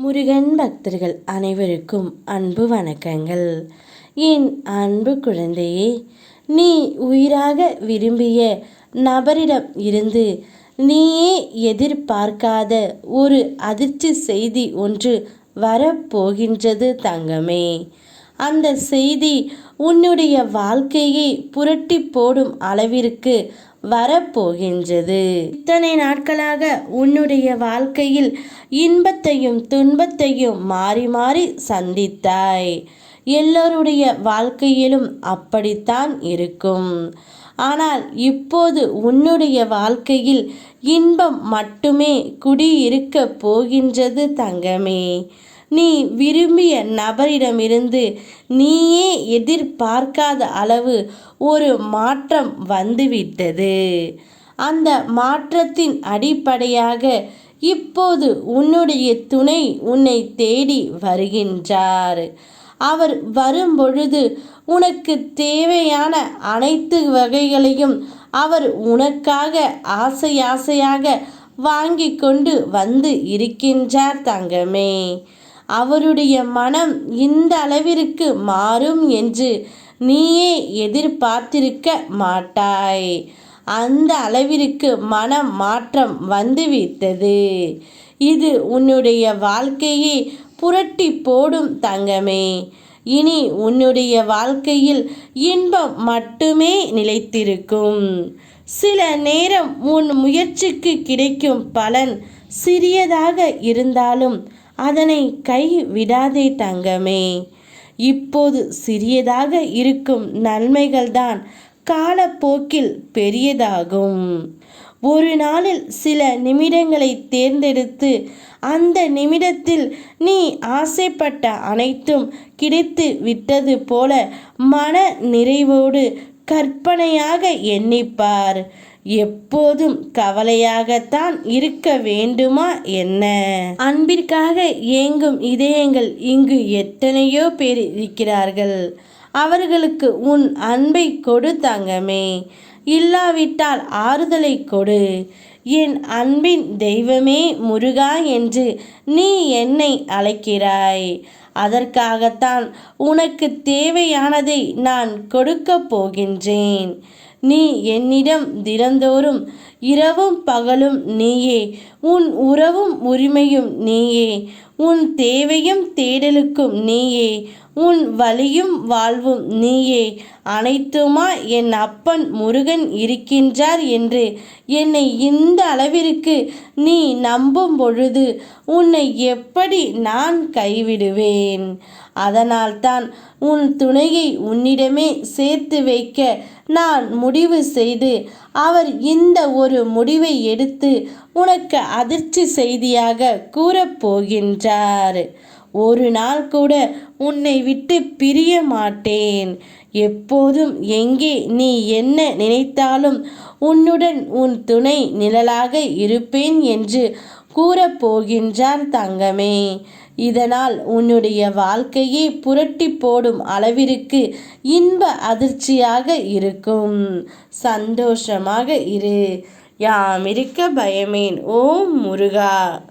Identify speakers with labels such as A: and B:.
A: முருகன் பக்தர்கள் அனைவருக்கும் அன்பு வணக்கங்கள். என் அன்பு குழந்தையே நீ உயிராக விரும்பிய நபரிடம் இருந்து நீயே எதிர்பார்க்காத ஒரு அதிர்ச்சி செய்தி ஒன்று வரப்போகின்றது தங்கமே. அந்த செய்தி உன்னுடைய வாழ்க்கையை புரட்டி போடும் அளவிற்கு வரப்போகின்றது. இத்தனை நாட்களாக உன்னுடைய வாழ்க்கையில் இன்பத்தையும் துன்பத்தையும் மாறி மாறி சந்தித்தாய். எல்லோருடைய வாழ்க்கையிலும் அப்படித்தான் இருக்கும். ஆனால் இப்போது உன்னுடைய வாழ்க்கையில் இன்பம் மட்டுமே குடியிருக்க போகின்றது தங்கமே. நீ விரும்பிய நபரிடமிருந்து நீயே எதிர்பார்க்காத அளவு ஒரு மாற்றம் வந்துவிட்டது. அந்த மாற்றத்தின் அடிப்படையாக இப்போது உன்னுடைய துணை உன்னை தேடி வருகின்றார். அவர் வரும்பொழுது உனக்கு தேவையான அனைத்து வகைகளையும் அவர் உனக்காக ஆசை ஆசையாக வாங்கி கொண்டு வந்து இருக்கின்றார் தங்கமே. அவருடைய மனம் இந்த அளவிற்கு மாறும் என்று நீயே எதிர்பார்த்திருக்க மாட்டாய். அந்த அளவிற்கு மனம் மாற்றம் வந்துவிட்டது. இது உன்னுடைய வாழ்க்கையை புரட்டி போடும் தங்கமே. இனி உன்னுடைய வாழ்க்கையில் இன்பம் மட்டுமே நிலைத்திருக்கும். சில நேரம் உன் முயற்சிக்கு கிடைக்கும் பலன் சிறியதாக இருந்தாலும் அதனை கை விடாதே தங்கமே. இப்போது சிறியதாக இருக்கும் நன்மைகள்தான் காலப்போக்கில் பெரியதாகும். ஒரு நாளில் சில நிமிடங்களை தேர்ந்தெடுத்து அந்த நிமிடத்தில் நீ ஆசைப்பட்ட அனைத்தும் கிடைத்து விட்டது போல மன நிறைவோடு கற்பனையாக எண்ணிப்பார். எப்போதும் கவலையாகத்தான் இருக்க வேண்டுமா என்ன? அன்பிற்காக ஏங்கும் இதயங்கள் இங்கு எத்தனையோ பேர் இருக்கிறார்கள். அவர்களுக்கு உன் அன்பை கொடு தங்கமே. இல்லாவிட்டால் ஆறுதலை கொடு. என் அன்பின் தெய்வமே முருகா என்று நீ என்னை அழைக்கிறாய். அதற்காகத்தான் உனக்கு தேவையானதை நான் கொடுக்கப் போகின்றேன். நீ என்னிடம் தினந்தோறும் இரவும் பகலும் நீயே. உன் உறவும் உரிமையும் நீயே. உன் தேவையும் தேடலுக்கும் நீயே. உன் வழியும் வாழ்வும் நீயே. அனைத்துமா என் அப்பன் முருகன் இருக்கின்றார் என்று என்னை இந்த அளவிற்கு நீ நம்பும் பொழுது உன்னை எப்படி நான் கைவிடுவேன்? அதனால்தான் உன் துணையை உன்னிடமே சேர்த்து வைக்க நான் முடிவு செய்து அவர் இந்த ஒரு ஒரு முடிவை எடுத்து உனக்கு அதிர்ச்சி செய்தியாக கூறப்போகின்றார் ஒரு நாள் கூட உன்னை விட்டு பிரிய மாட்டேன். எப்போதும் எங்கே நீ என்ன நினைத்தாலும் உன்னுடன் உன் துணை நிழலாக இருப்பேன் என்று கூறப்போகின்றார் தங்கமே. இதனால் உன்னுடைய வாழ்க்கையை புரட்டி போடும் அளவிற்கு இன்ப அதிர்ச்சியாக இருக்கும். சந்தோஷமாக இரு. யாம் இருக்க பயமேன். ஓம் முருகா.